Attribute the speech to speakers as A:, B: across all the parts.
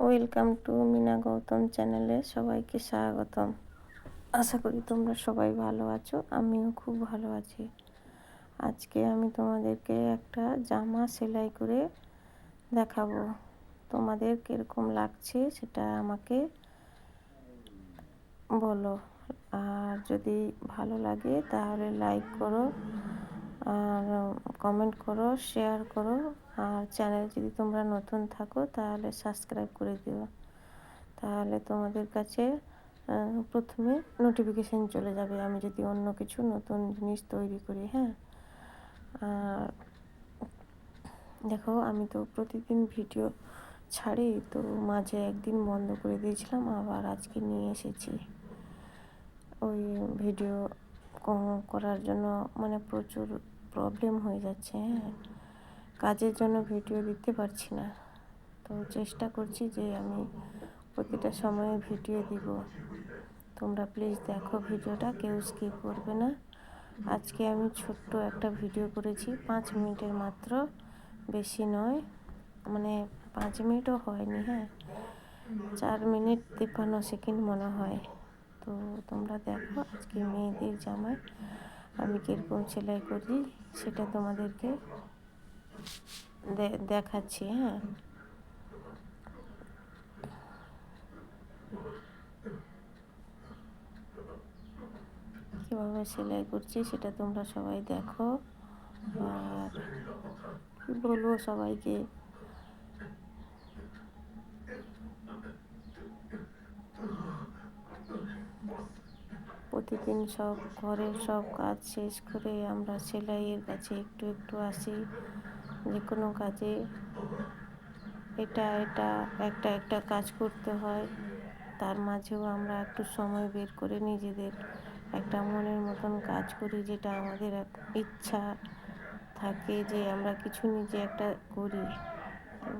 A: Welcome to Mina Gautam চ্যানেলে সবাইকে স্বাগতম। আশা করি তোমরা সবাই ভালো আছো, আমিও খুব ভালো আছি। আজকে আমি তোমাদেরকে একটা জামা সেলাই করে দেখাবো। তোমাদের কীরকম লাগছে সেটা আমাকে বলো। আর যদি ভালো লাগে তাহলে লাইক করো, আর কমেন্ট করো শেয়ার করো। আর চ্যানেল যদি তোমরা নতুন থাকো, তাহলে সাবস্ক্রাইব করে দিও। তাহলে তোমাদের কাছে প্রথমে নোটিফিকেশান চলে যাবে, আমি যদি অন্য কিছু নতুন জিনিস তৈরি করি হ্যাঁ? আর দেখো, আমি তো প্রতিদিন ভিডিও ছাড়ি, তো মাঝে একদিন বন্ধ করে দিয়েছিলাম, আবার আজকে নিয়ে এসেছি। ওই ভিডিও করার জন্য মানে প্রচুর প্রবলেম হয়ে যাচ্ছে হ্যাঁ? কাজের জন্য ভিডিও দিতে পারছি না। তো চেষ্টা করছি যে আমি প্রতিটা সময়ে ভিডিও দিব। তোমরা প্লিজ দেখো ভিডিওটা, কেউ স্কিপ করবে না। আজকে আমি ছোট্ট একটা ভিডিও করেছি, পাঁচ মিনিটের মাত্র। বেশি নয় মানে পাঁচ মিনিটও হয়নি হ্যাঁ। চার মিনিট তিপ্পান্ন সেকেন্ড মনে হয়। তো তোমরা দেখো, আজকে মেয়েদের জামায় আমি কীরকম সেলাই করি, সেটা তোমাদেরকে দেখাচ্ছি হ্যাঁ। কীভাবে সেলাই করছি সেটা তোমরা সবাই দেখো। আর বলব সবাইকে, প্রতিদিন সব ঘরের সব কাজ শেষ করে আমরা সেলাইয়ের কাছে একটু একটু আসি। যে কোনো কাজে এটা এটা, একটা একটা কাজ করতে হয়। তার মাঝেও আমরা একটু সময় বের করে নিজেদের একটা মনের মতন কাজ করি যেটা আমাদের ইচ্ছা থাকে যে আমরা কিছু নিজে একটা করি। তো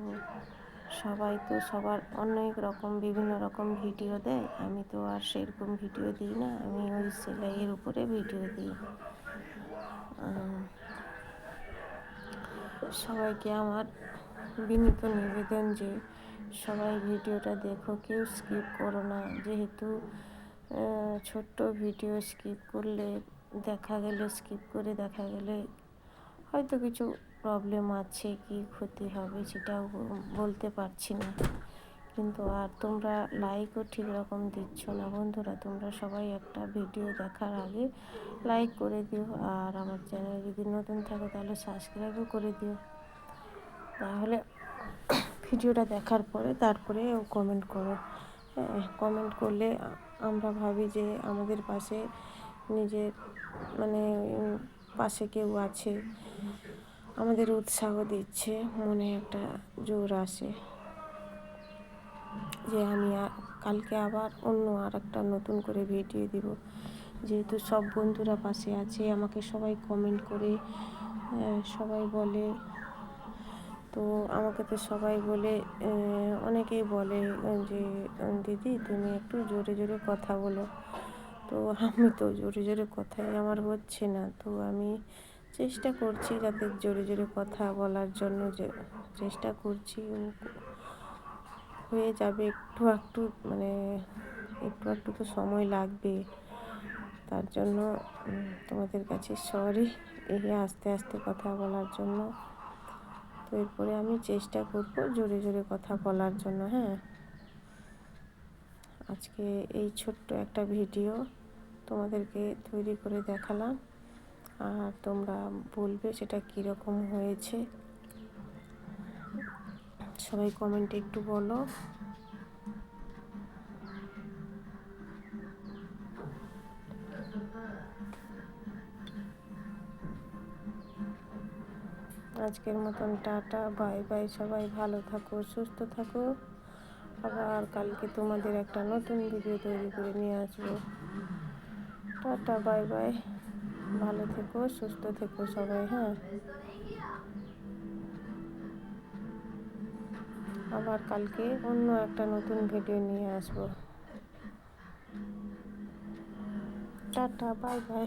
A: সবাই তো সবার অনেক রকম, বিভিন্ন রকম ভিডিও দেয়। আমি তো আর সেরকম ভিডিও দিই না। আমি ওই সেলাইয়ের উপরে ভিডিও দিই। সবাইকে আমার বিনীত নিবেদন যে সবাই ভিডিওটা দেখো, কেউ স্কিপ করো না। যেহেতু ছোট্ট ভিডিও স্কিপ করলে দেখা গেলে স্কিপ করে দেখা গেলে হয়তো কিছু প্রবলেম আছে, কি ক্ষতি হবে সেটাও বলতে পারছি না। কিন্তু আর তোমরা লাইকও ঠিক রকম দিচ্ছ না। বন্ধুরা, তোমরা সবাই একটা ভিডিও দেখার আগে লাইক করে দিও আর আমার চ্যানেল যদি নতুন থাকে তাহলে সাবস্ক্রাইবও করে দিও। তাহলে ভিডিওটা দেখার পরে তারপরে কমেন্ট করো। হ্যাঁ কমেন্ট করলে আমরা ভাবি যে আমাদের পাশে নিজের মানে পাশে কেউ আছে। আমাদের উৎসাহ দিচ্ছে, মনে একটা জোর আসে। যে আমি কালকে আবার অন্য আর একটা নতুন করে ভিডিও দিব। যেহেতু সব বন্ধুরা পাশে আছে, আমাকে সবাই কমেন্ট করে সবাই বলে। তো আমাকে তো সবাই বলে অনেকেই বলে যে দিদি তুমি একটু জোরে জোরে কথা বলো। তো আমি তো জোরে জোরে কথাই আমার হচ্ছে না। তো আমি চেষ্টা করছি যাতে জোরে জোরে কথা বলার জন্য চেষ্টা করছি। হয়ে যাবে, একটু একটু মানে একটু একটু তো সময় লাগবে। তার জন্য তোমাদের কাছে সরি এই আস্তে আস্তে কথা বলার জন্য। তো এরপরে আমি চেষ্টা করব জোরে জোরে কথা বলার জন্য হ্যাঁ? আজকে এই ছোট্ট একটা ভিডিও তোমাদেরকে তৈরি করে দেখালাম। আর তোমরা বলবে সেটা কীরকম হয়েছে। সবাই কমেন্টে একটু বলো। আজকের মতন টাটা বাই বাই সবাই, ভালো থাকো, সুস্থ থাকো। আবার কালকে তোমাদের একটা নতুন ভিডিও তৈরি করে নিয়ে আসব। টাটা বাই বাই ভালো থেকো, সুস্থ থেকো সবাই হ্যাঁ? আবার কালকে অন্য একটা নতুন ভিডিও নিয়ে আসব। Tata bye bye